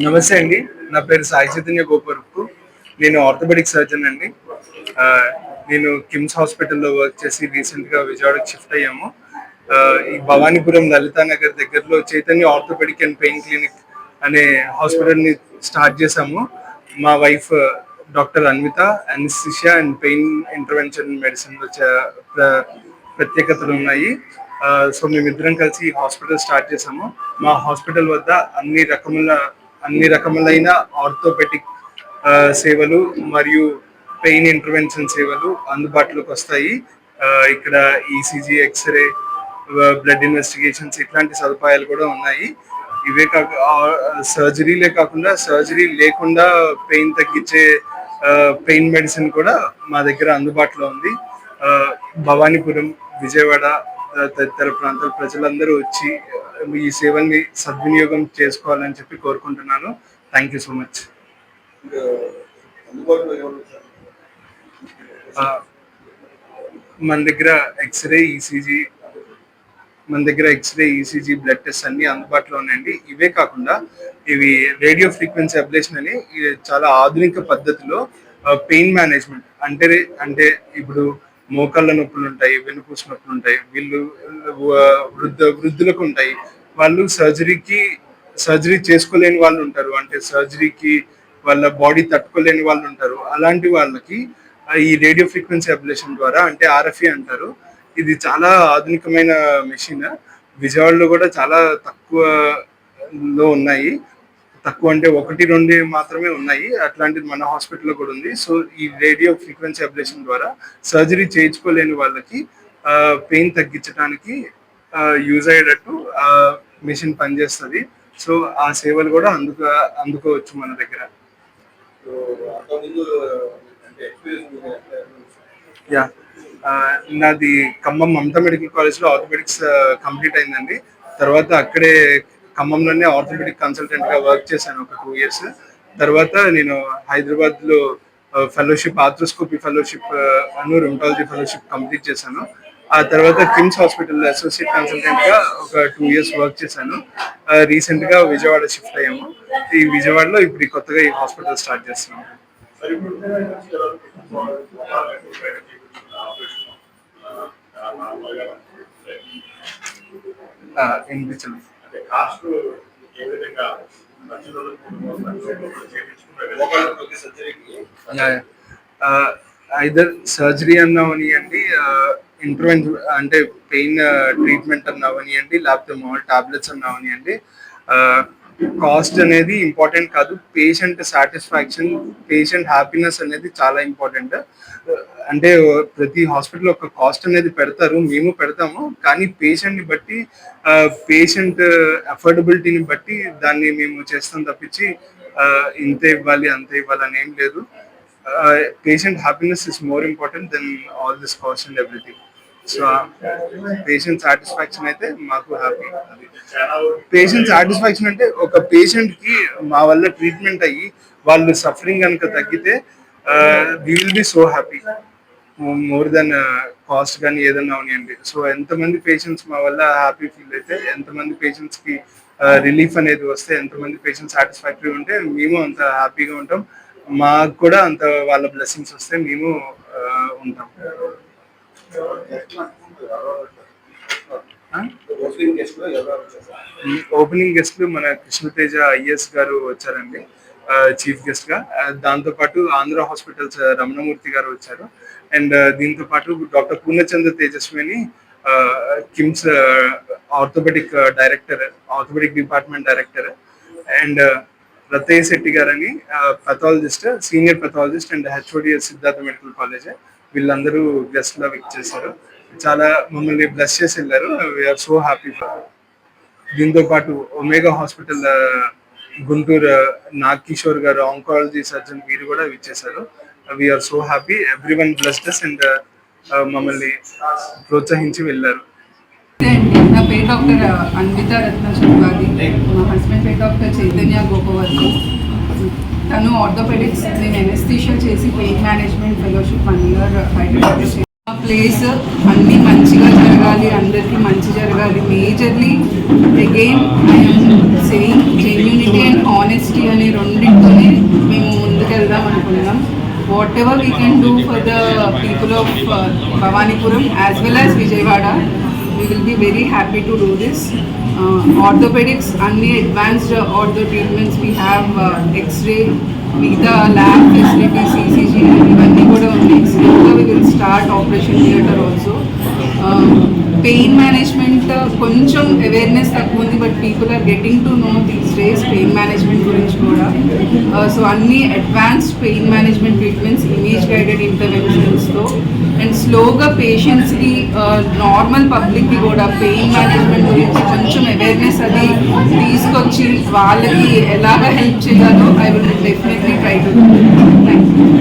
నమస్తే అండి. నా పేరు సాయి చైతన్య గోపరుపు నేను ఆర్థోపెడిక్ సర్జన్ అండి. నేను కిమ్స్ హాస్పిటల్లో వర్క్ చేసి రీసెంట్గా విజయవాడకి షిఫ్ట్ అయ్యాము. ఈ భవానీపురం లలితా నగర్ దగ్గరలో Chaitanya orthopaedic and pain clinic అనే హాస్పిటల్ని స్టార్ట్ చేశాము. మా wife doctor Anvitha anaesthesia and pain intervention మెడిసిన్లో ప్ర- ప్రత్యేకతలు ఉన్నాయి. సో మేమిద్దరం కలిసి ఈ హాస్పిటల్ స్టార్ట్ చేసాము మా హాస్పిటల్ వద్ద అన్ని రకముల అన్ని రకములైన ఆర్థోపెటిక్ సేవలు మరియు పెయిన్ ఇంటర్వెన్షన్ సేవలు అందుబాటులోకి వస్తాయి. ఇక్కడ ఈసీజీ ఎక్స్రే బ్లడ్ ఇన్వెస్టిగేషన్స్ ఇట్లాంటి సదుపాయాలు కూడా ఉన్నాయి. ఇవే కాక సర్జరీలే కాకుండా సర్జరీ లేకుండా పెయిన్ తగ్గించే పెయిన్ మెడిసిన్ కూడా మా దగ్గర అందుబాటులో ఉంది. భవానీపురం విజయవాడ తదితర ప్రాంతాల ప్రజలందరూ వచ్చి ఈ సేవల్ని సద్వినియోగం చేసుకోవాలని చెప్పి కోరుకుంటున్నాను. Thank you so much? మన దగ్గర ఎక్స్రే ఈసీజీ మన దగ్గర ఎక్స్రే ఈసీజీ బ్లడ్ టెస్ట్ అన్ని అందుబాటులో ఉన్నాయండి. ఇవే కాకుండా ఇవి రేడియో ఫ్రీక్వెన్సీ అబ్లేషన్ అని చాలా ఆధునిక పద్ధతిలో పెయిన్ మేనేజ్మెంట్ అంటే అంటే ఇప్పుడు మోకాళ్ళ నొప్పులు ఉంటాయి వెనుపూస నొప్పులు ఉంటాయి వీళ్ళు వృద్ధ వృద్ధులకు ఉంటాయి. వాళ్ళు సర్జరీకి సర్జరీ చేసుకోలేని వాళ్ళు ఉంటారు. అంటే సర్జరీకి వాళ్ళ బాడీ తట్టుకోలేని వాళ్ళు ఉంటారు. అలాంటి వాళ్ళకి ఈ రేడియో ఫ్రీక్వెన్సీ అబ్లేషన్ ద్వారా అంటే ఆర్ఎఫ్ఈ అంటారు ఇది చాలా ఆధునికమైన మెషిన్. విజయవాడలో కూడా చాలా తక్కువ లో ఉన్నాయి. తక్కువ అంటే ఒకటి రెండు మాత్రమే ఉన్నాయి. అట్లాంటిది మన హాస్పిటల్లో కూడా ఉంది. సో ఈ రేడియో ఫ్రీక్వెన్సీ అబ్లేషన్ ద్వారా సర్జరీ చేయించుకోలేని వాళ్ళకి పెయిన్ తగ్గించడానికి యూజ్ అయ్యేటట్టు మెషిన్ పనిచేస్తుంది. సో ఆ సేవలు కూడా అందుకు అందుకోవచ్చు మన దగ్గర? యా. నాది ఖమ్మం మమతా మెడికల్ కాలేజ్లో ఆర్థోపెడిక్స్ కంప్లీట్ అయిందండి. తర్వాత అక్కడే ఖమ్మంలోనే ఆర్థోపెడిక్ కన్సల్టెంట్గా వర్క్ చేశాను ఒక టూ ఇయర్స్. తర్వాత నేను హైదరాబాద్లో fellowship arthroscopy fellowship and rheumatology fellowship complete చేశాను. ఆ తర్వాత కిమ్స్ హాస్పిటల్ అసోసియేట్ కన్సల్టెంట్గా ఒక టూ ఇయర్స్ వర్క్ చేశాను. రీసెంట్గా విజయవాడ షిఫ్ట్ అయ్యాము. ఈ విజయవాడలో ఇప్పుడు కొత్తగా ఈ హాస్పిటల్ స్టార్ట్ చేస్తున్నాము వినిపించండి అంటే కాస్ట్ ఏ విధంగా ఐదర్ సర్జరీ అన్నవనియండి ఇంటర్వెన్ అంటే పెయిన్ ట్రీట్మెంట్ అన్నవనియండి లేకపోతే మామూలు టాబ్లెట్స్ అన్నవనియండి కాస్ట్ అనేది ఇంపార్టెంట్ కాదు. పేషెంట్ సాటిస్ఫాక్షన్ పేషెంట్ హ్యాపీనెస్ అనేది చాలా ఇంపార్టెంట్. అంటే ప్రతి హాస్పిటల్ ఒక కాస్ట్ అనేది పెడతారు మేము పెడతాము. కానీ పేషెంట్ని బట్టి పేషెంట్ అఫోర్డబిలిటీని బట్టి దాన్ని మేము చేస్తాం తప్పించి ఇంత ఇంతే ఇవ్వాలి అంతే ఇవ్వాలి అని ఏం లేదు. Patient happiness is more important than all this cost and everything. So patient satisfaction అయితే మాకు హ్యాపీ అది పేషెంట్ సాటిస్ఫాక్షన్ అంటే ఒక పేషెంట్కి మా వల్ల ట్రీట్మెంట్ అయ్యి వాళ్ళు సఫరింగ్ కనుక తగ్గితే we will be so happy more than cost కానీ ఏదన్నా ఉన్నాయండి. సో ఎంతమంది పేషెంట్స్ మా వల్ల హ్యాపీ ఫీల్ అయితే ఎంతమంది పేషెంట్స్కి రిలీఫ్ అనేది వస్తే ఎంతమంది పేషెంట్స్ సాటిస్ఫాక్టరీ ఉంటే మేము అంత హ్యాపీగా ఉంటాం. మాకు కూడా అంత వాళ్ళ బ్లెస్సింగ్స్ వస్తే మేము ఉంటాం. ఓపెనింగ్ గెస్ట్ మన కృష్ణతేజ ఐఎస్ గారు వచ్చారండి. చీఫ్ గెస్ట్గా. దాంతో పాటు ఆంధ్ర హాస్పిటల్స్ రమణమూర్తి గారు వచ్చారు. అండ్ దీంతో పాటు doctor Purnachandra Tejaswini KIMS orthopaedic director orthopaedic department director and Ratayya Shetty గారని pathologist senior pathologist and HODs Siddhartha medical college వీళ్ళందరూ గెస్ట్ లా విక్ చేశారు. చాలా మమ్మల్ని బ్లెస్ చేసి వెళ్ళారు. వీఆర్ సో హ్యాపీ ఫర్ దీంతో పాటు ఒమేగా హాస్పిటల్ గుంటూరు నాగ్ కిషోర్ గారు ఆంకాలజీ సర్జన్ వీరు కూడా ఇచ్చేసారు we are so happy everyone blessed us and మమ్మల్ని ప్రోత్సహించి వెళ్ళారు. నా పేరు డాక్టర్ అన్విత రత్న మా హస్బెండ్ పేరు డాక్టర్ చైతన్య గోపవర్ధన్. తను ఆర్థోపెడిక్స్ నేను ఎనస్థీషియా చేసి pain management fellowship one year Hyderabad ఆ ప్లేస్ అన్నీ మంచిగా జరగాలి అందరికీ మంచి జరగాలి. Majorly again I'm saying genuinity and honesty అనే రెండింటితోనే మేము ముందుకెళ్దాం అనుకున్నాం. Whatever we can do for the people of Bhavanipuram as well as Vijayawada we will be very happy to do this orthopaedics అన్ని advanced ortho treatments we have X ray మిగతా lab facilities ECG ఇవన్నీ కూడా ఉన్నాయి. స్లోగా we will start operation theatre also pain management కొంచెం awareness తక్కువ ఉంది but people are getting to know these days pain management గురించి కూడా. సో అన్ని advanced pain management treatments image guided ఇంటర్వెన్షన్స్తో and స్లోగా పేషెంట్స్కి నార్మల్ పబ్లిక్కి కూడా పెయిన్ మేనేజ్మెంట్ గురించి కొంచెం అవేర్నెస్ అది తీసుకొచ్చి వాళ్ళకి ఎలాగ హెల్ప్ చేయాలో I will definitely try to thank you